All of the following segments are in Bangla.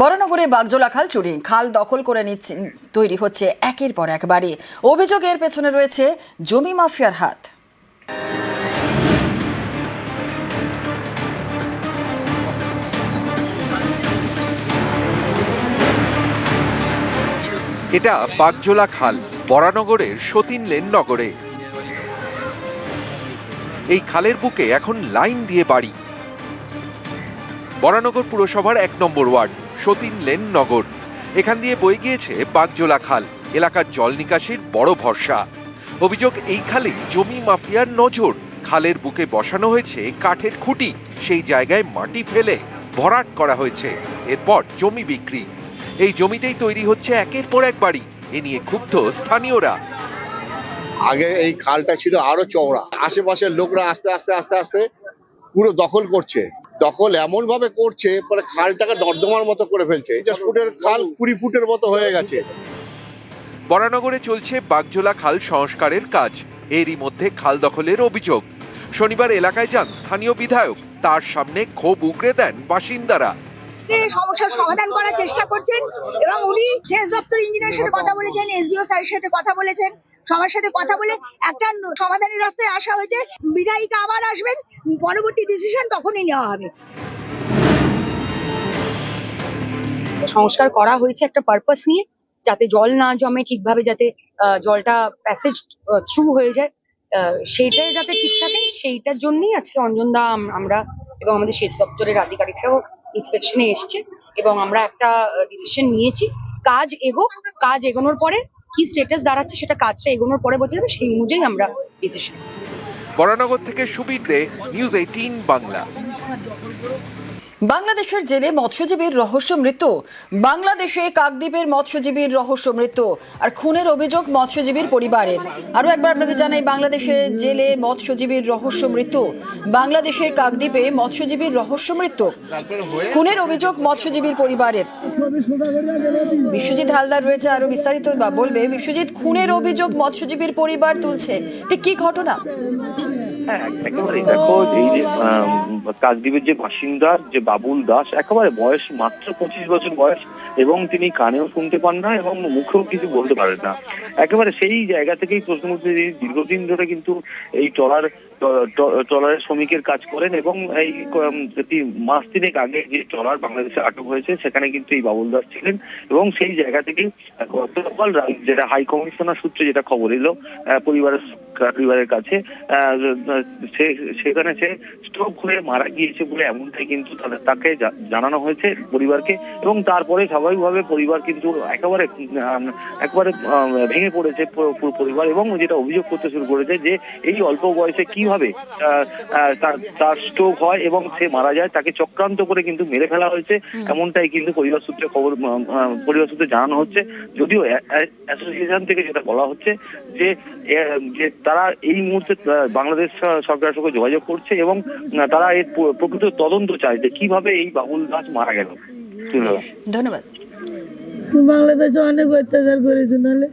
বরানগরে বাগজোলা খাল চুরি। খাল দখল করে নিচ্ছে, তৈরি হচ্ছে একের পর এক বাড়ি। অভিযোগের পেছনে রয়েছে জমি মাফিয়ার হাত। এটা বাগজোলা খাল বরানগরের সতীন লেন নগরে। এই খালের বুকে এখন লাইন দিয়ে বাড়ি। বরানগর পুরসভার এক নম্বর ওয়ার্ড। সতীন লেন নগর। এখান দিয়ে বয়ে গিয়েছে বাগজোলা খাল, এলাকার জল নিকাশির বড় ভরসা। অভিযোগ এই খালে জমি মাফিয়ার নজর। খালের বুকে বসানো হয়েছে কাঠের খুঁটি, সেই জায়গায় মাটি ফেলে ভরাট করা হয়েছে, এরপর জমি বিক্রি। এই জমিতেই তৈরি হচ্ছে একের পর এক বাড়ি, এ নিয়ে ক্ষুব্ধ স্থানীয়রা। আগে এই খালটা ছিল আরও চওড়া। আশেপাশের লোকরা আস্তে আস্তে আস্তে আস্তে পুরো দখল করছে। দখল এমন ভাবে করছে পরে খালটাকে নর্দমার মতো করে ফেলছে। পঞ্চাশ ফুটের খাল কুড়ি ফুটের মতো হয়ে গেছে। বরানগরে চলছে বাগজোলা খাল সংস্কারের কাজ। এরই মধ্যে খাল দখলের অভিযোগ। শনিবার এলাকায় যান স্থানীয় বিধায়ক। তার সামনে ক্ষোভ উগরে দেন বাসিন্দারা। সমস্যার সমাধান করার চেষ্টা করছেন এবং উনি সেচ দপ্তর ইঞ্জিনিয়ারের সাথে কথা বলেছেন এসডিও স্যারের সাথে কথা বলেছেন। সবার সাথে কথা বলে একটা সমাধানের রাস্তায় আসা হয়েছে। বিধায়িকা আবার আসবেন, পরবর্তী ডিসিশন তখনই নেওয়া হবে। সংস্কার করা হয়েছে একটা পারপাস নিয়ে, যাতে জল না জমে ঠিকভাবে, যাতে জলটা প্যাসেজ থ্রু হয়ে যায়। সেইটাই যাতে ঠিক থাকে, সেইটার জন্যই আজকে অঞ্জনদা আম- আমরা এবং আমাদের সেচ দপ্তরের আধিকারিকরাও ইন্সপেকশনে এসছে এবং আমরা একটা ডিসিশন নিয়েছি। কাজ এগোক, কাজ এগোনোর পরে কি স্টেটাস দাঁড়াচ্ছে সেটা কাজটা এগোনোর পরে বোঝা যাবে সেই অনুযায়ী আমরা ডিসিশন বরানগর থেকে সুবিধে নিউজ এইটিন বাংলা। বাংলাদেশের জেলে মৎস্যজীবীর রহস্য মৃত্যু। বাংলাদেশে কাকদ্বীপের মৎস্যজীবীর রহস্য মৃত্যু আর খুনের অভিযোগ মৎস্যজীবীর পরিবারের। আরও একবার আপনাদের জানাই, বাংলাদেশের জেলে মৎস্যজীবীর রহস্য মৃত্যু। বাংলাদেশের কাকদ্বীপে মৎস্যজীবীর রহস্য মৃত্যু। খুনের অভিযোগ মৎস্যজীবীর পরিবারের। বিশ্বজিৎ হালদার রয়েছে আরও বিস্তারিত বা বলবে, বিশ্বজিৎ, খুনের অভিযোগ মৎস্যজীবীর পরিবার তুলছে। ঠিক কি ঘটনা? হ্যাঁ একেবারে দেখো এই যে কাকদ্বীপের যে বাসিন্দা যে বাবুল দাস একেবারে বয়স মাত্র পঁচিশ বছর বয়স এবং তিনি কানেও শুনতে পান না এবং মুখেও কিছু বলতে পারেন না। একেবারে সেই জায়গা থেকেই প্রশ্ন উঠছে যে দীর্ঘদিন ধরে কিন্তু এই ট্রলার ট্রলারের শ্রমিকের কাজ করেন এবং এই যদি মাস তিনেক আগে যে ট্রলার বাংলাদেশে আটক হয়েছে সেখানে কিন্তু এই বাবুল দাস ছিলেন এবং সেই জায়গা থেকেই গতকাল যেটা হাই কমিশনার সূত্রে যেটা খবর এলো পরিবারের পরিবারের কাছে আহ, সে- সেখানে সে স্ট্রোক হয়ে মারা গিয়েছে বলে এমনটাই কিন্তু তাকে জানানো হয়েছে পরিবারকে। এবং তারপরে স্বাভাবিকভাবে পরিবার কিন্তু একেবারে একেবারে ভেঙে পড়েছে পুরো পরিবার এবং যেটা অভিযোগ করতে শুরু করেছে যে এই অল্প বয়সে কীভাবে তার তার স্ট্রোক হয় এবং সে মারা যায় তাকে চক্রান্ত করে কিন্তু মেরে ফেলা হয়েছে। এমনটাই কিন্তু পরিবার সূত্রে খবর পরিবার সূত্রে জানানো হচ্ছে। যদিও অ্যাসোসিয়েশন থেকে যেটা বলা হচ্ছে যে তারা এই মুহূর্তে বাংলাদেশ সরকারের সঙ্গে যোগাযোগ করছে এবং তারা এর প্রকৃত তদন্ত চায় যে কীভাবে এই বাবুল দাস মারা গেল। ধন্যবাদ। বাংলাদেশে অনেক অত্যাচার করেছে নাহলে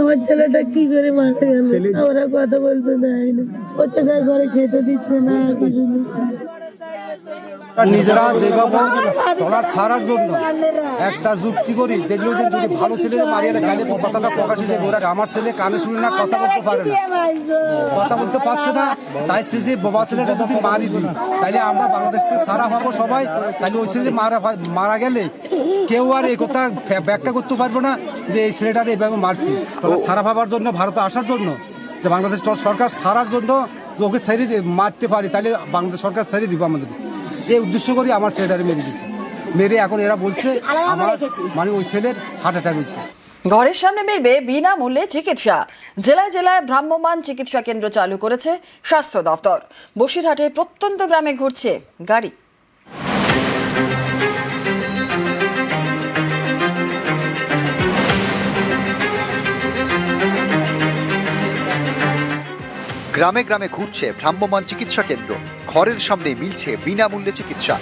আমার ছেলেটা কি করে মারা গেল? আমরা কথা বলতে দেয়নি। অত্যাচার করে খেতে দিচ্ছে না কিছু দিচ্ছে না। নিজেরা যেভাবে টলার ছাড়ার জন্য একটা যুক্তি করি। দেখল যে যদি ভালো ছেলে মারিয়ে গেলে কথাটা প্রকাশে যে ওরা আমার ছেলে কানে শুনে না কথা বলতে পারে না। কথা বলতে পারছে না। তাই সে যে বাবা ছেলেটা যদি মারি দিই তাহলে আমরা বাংলাদেশ থেকে সারা হব সবাই। তাহলে ওই ছেলে মারা মারা গেলে কেউ আর এই কথা ব্যাখ্যা করতে পারব না যে এই ছেলেটার এইভাবে মারছি। ছাড়া ভাবার জন্য ভারতে আসার জন্য যে বাংলাদেশ সরকার ছাড়ার জন্য ওকে ছেড়ে দিয়ে মারতে পারি। তাহলে বাংলাদেশ সরকার ছেড়ে দিব আমাদের এই উদ্দেশ্য করে আমার ছেলেটারে মেরে দিচ্ছে মেরে এখন এরা বলছে আমার মানে ওই ছেলের হার্ট অ্যাটাক হয়েছে। ঘরের সামনে মিলবে বিনামূল্যে চিকিৎসা। জেলায় জেলায় ভ্রাম্যমান চিকিৎসা কেন্দ্র চালু করেছে স্বাস্থ্য দফতর। বসিরহাটে প্রত্যন্ত গ্রামে ঘুরছে গাড়ি। গ্রামে গ্রামে ঘুরছে ভ্রাম্যমান চিকিৎসা কেন্দ্র। ঘরের সামনে মিলছে বিনামূল্যে চিকিৎসা।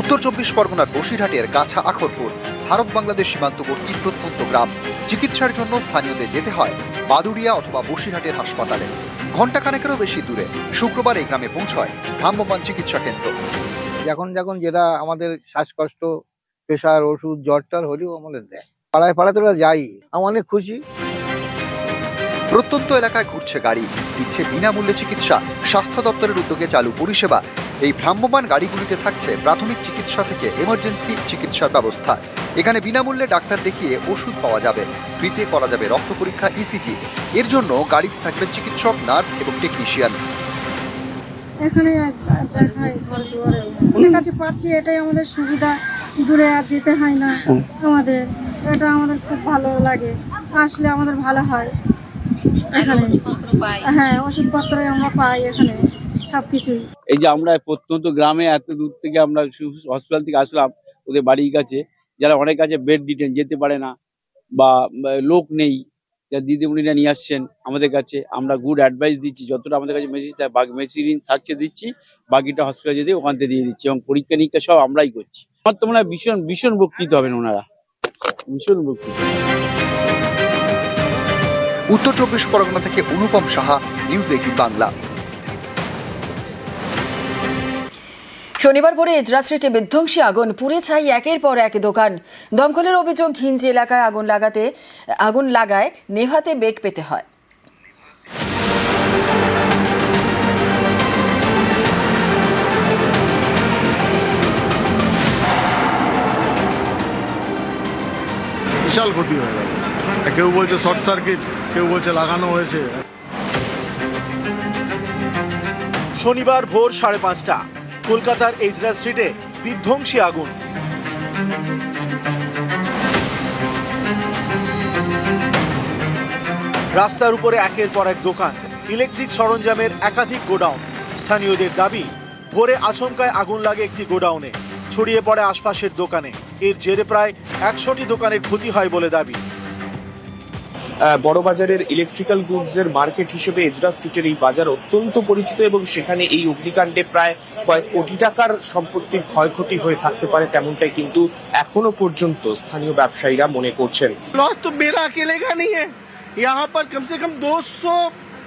উত্তর চব্বিশ পরগনার বসিরহাটের গাছা আখরপুর, ভারত বাংলাদেশ সীমান্তবর্তী প্রত্যন্ত গ্রাম। চিকিৎসার জন্য স্থানীয়দের যেতে হয় বাদুড়িয়া অথবা বসিরহাটের হাসপাতালে। ঘণ্টা খানেকেরও বেশি দূরে, শুক্রবার এই গ্রামে পৌঁছয় ভ্রাম্যমান চিকিৎসা কেন্দ্র। যখন যখন যেটা আমাদের শ্বাসকষ্ট, প্রেশার, ওষুধ জ্বর টর হলেও আমাদের দেয়। পাড়ায় পাড়ায় যাই আমি অনেক খুশি। প্রত্যন্ত এলাকায় ঘুরছে গাড়ি। দিচ্ছে বিনামূল্যে চিকিৎসা। স্বাস্থ্য দপ্তরের উদ্যোগে চালু পরিষেবা। এই ভ্রাম্যমান গাড়িগুলিতে থাকছে প্রাথমিক চিকিৎসা থেকে এমার্জেন্সি চিকিৎসার ব্যবস্থা। এখানে বিনামূল্যে ডাক্তার দেখিয়ে ওষুধ পাওয়া যাবে। ফ্রিতে করা যাবে রক্ত পরীক্ষা ইসিজি এর জন্য গাড়িতে থাকবে চিকিৎসক নার্স এবং টেকনিশিয়ান এখানে কাছে পাচ্ছি এটাই আমাদের সুবিধা। দূরে আর যেতে হয় না আমাদের। এটা আমাদের খুব ভালো লাগে। আসলে আমাদের ভালো হয়। এখানে হ্যাঁ ওষুধপত্র আমরা পাই এখানে সব এই যে আমরা প্রত্যন্ত গ্রামে এত দূর থেকে আমরা হসপিটাল থেকে আসলাম ওদের বাড়ির কাছে। যারা অনেক কাছে বেড ডিটেন যেতে পারে না বা লোক নেই যা দিদিমণিরা নিয়ে আসছেন আমাদের কাছে আমরা গুড অ্যাডভাইস দিচ্ছি যতটা আমাদের কাছে মেশিন মেশিন থাকছে দিচ্ছি বাকিটা হসপিটাল যেতে ওখান থেকে দিয়ে দিচ্ছি এবং পরীক্ষা নিরীক্ষা সব আমরাই করছি। আমার তো মনে হয় ভীষণ ভীষণ বক্তৃত হবেন ওনারা। ভীষণ উপকৃত উত্তর চব্বিশ পরগনা থেকে অনুপম সাহা নিউজ এইটিন বাংলা। শনিবার ভোরে এজরা স্ট্রিটে বিধ্বংসী আগুন পুড়ে ছাই একের পর এক দোকান। দমকলের অভিযোগ ঘিঞ্জি এলাকায় আগুন লাগাতে আগুন লাগায় নেভাতে বেগ পেতে হয়। বিশাল ক্ষতি হয়ে গেল। কেউ বলছে শর্ট সার্কিট, কেউ বলছে লাগানো হয়েছে। শনিবার ভোর সাড়ে পাঁচটা, কলকাতার এজরা স্ট্রিটে বিধ্বংসী আগুন। রাস্তার উপরে একের পর এক দোকান, ইলেকট্রিক সরঞ্জামের একাধিক গোডাউন। স্থানীয়দের দাবি, ভোরে আচমকায় আগুন লাগে একটি গোডাউনে, ছড়িয়ে পড়ে আশপাশের দোকানে। এর জেরে প্রায় একশোটি দোকানের ক্ষতি হয় বলে দাবি। বড়বাজারের ইলেকট্রিক্যাল গুডস এর মার্কেট হিসেবে এজরা স্ট্রিটের এই বাজার অত্যন্ত পরিচিত এবং সেখানে এই অগ্নিকাণ্ডে প্রায় কয়েক কোটি টাকার সম্পত্তির ক্ষয়ক্ষতি হয়ে থাকতে পারে তেমনটাই কিন্তু এখনো পর্যন্ত স্থানীয় ব্যবসায়ীরা মনে করছেন लॉस तो मेरा अकेले का नहीं है यहाँ पर कम से कम 200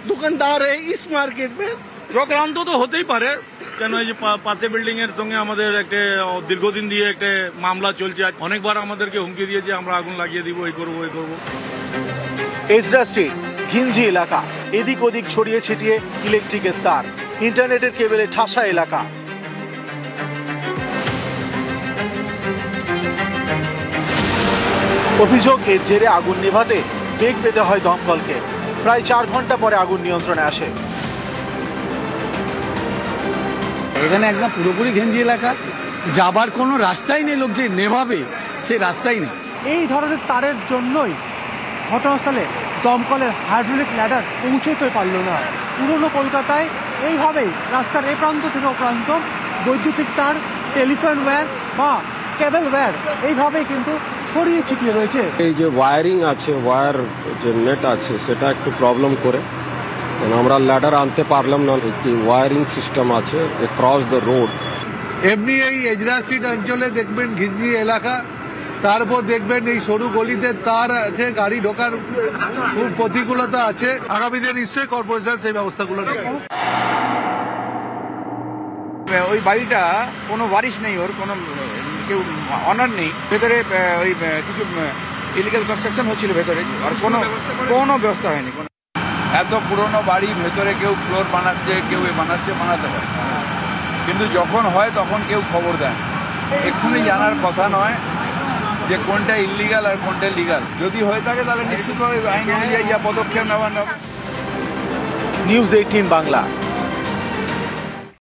दुकानदार है इस मार्केट में চক্রান্ত তো হতেই পারে কেন এই যে পা- পাশে বিল্ডিং এর সঙ্গে আমাদের একটা আহ, দীর্ঘদিন দিয়ে একটা মামলা চলছে অনেকবার আমাদেরকে হুমকি দিয়েছে আমরা আগুন লাগিয়ে দিব এই করবো এই করবো এজরা স্ট্রিট ঘিঞ্জি এলাকা। এদিক ওদিক ছড়িয়ে ছিটিয়ে ইলেকট্রিকের তার ইন্টারনেটের কেবেলে ঠাসা এলাকা। অভিযোগ এর জেরে আগুন নেভাতে বেগ পেতে হয় দমকলকে। প্রায় চার ঘণ্টা পরে আগুন নিয়ন্ত্রণে আসে। এখানে একদম পুরোপুরি ঘেঞ্জি এলাকা। যাবার কোনো রাস্তাই নেই লোক যে নেভাবে সেই রাস্তাই নেই। এই ধরনের তারের জন্যই ঘটনাস্থলে দমকলের হাইড্রোলিক ল্যাডার পৌঁছতে পারল না। পুরনো কলকাতায় এইভাবেই রাস্তার এ প্রান্ত থেকে ও প্রান্ত বৈদ্যুতিক তার টেলিফোন ওয়্যার বা কেবল ওয়্যার এইভাবেই কিন্তু ছড়িয়ে ছিটিয়ে রয়েছে। এই যে ওয়ারিং আছে ওয়্যার যে নেট আছে সেটা একটু প্রবলেম করে। আমরা ল্যাডার আনতে পারলাম না একটি ওয়ারিং সিস্টেম আছে ক্রস দ্য রোড। এমনি এই এজরা স্ট্রিট অঞ্চলে দেখবেন ঘিঞ্জি এলাকা তারপর দেখবেন এই সরু গলিতে তার আছে, গাড়ি ঢোকার খুব প্রতিকূলতা আছে। আগামী দিনে নিশ্চয়ই কর্পোরেশন সেই ব্যবস্থাগুলো ওই বাড়িটা কোনো বারিশ নেই ওর, কোনো, কেউ অনার নেই। ভেতরে ওই কিছু ইলিগাল কনস্ট্রাকশন হচ্ছিল ভেতরে। আর কোনো কোনো ব্যবস্থা হয়নি এত পুরনো বাড়ি, ভেতরে কেউ ফ্লোর বানাচ্ছে, কেউ এ বানাচ্ছে, বানাতে পারে। কিন্তু যখন হয়, তখন কেউ খবর দেয় এক্ষুনি জানার কথা নয় যে কোনটা ইলিগাল আর কোনটা লিগাল যদি হয়ে থাকে তাহলে নিশ্চিতভাবে আইন অনুযায়ী যা পদক্ষেপ নেওয়া নিউজ এইটিন বাংলা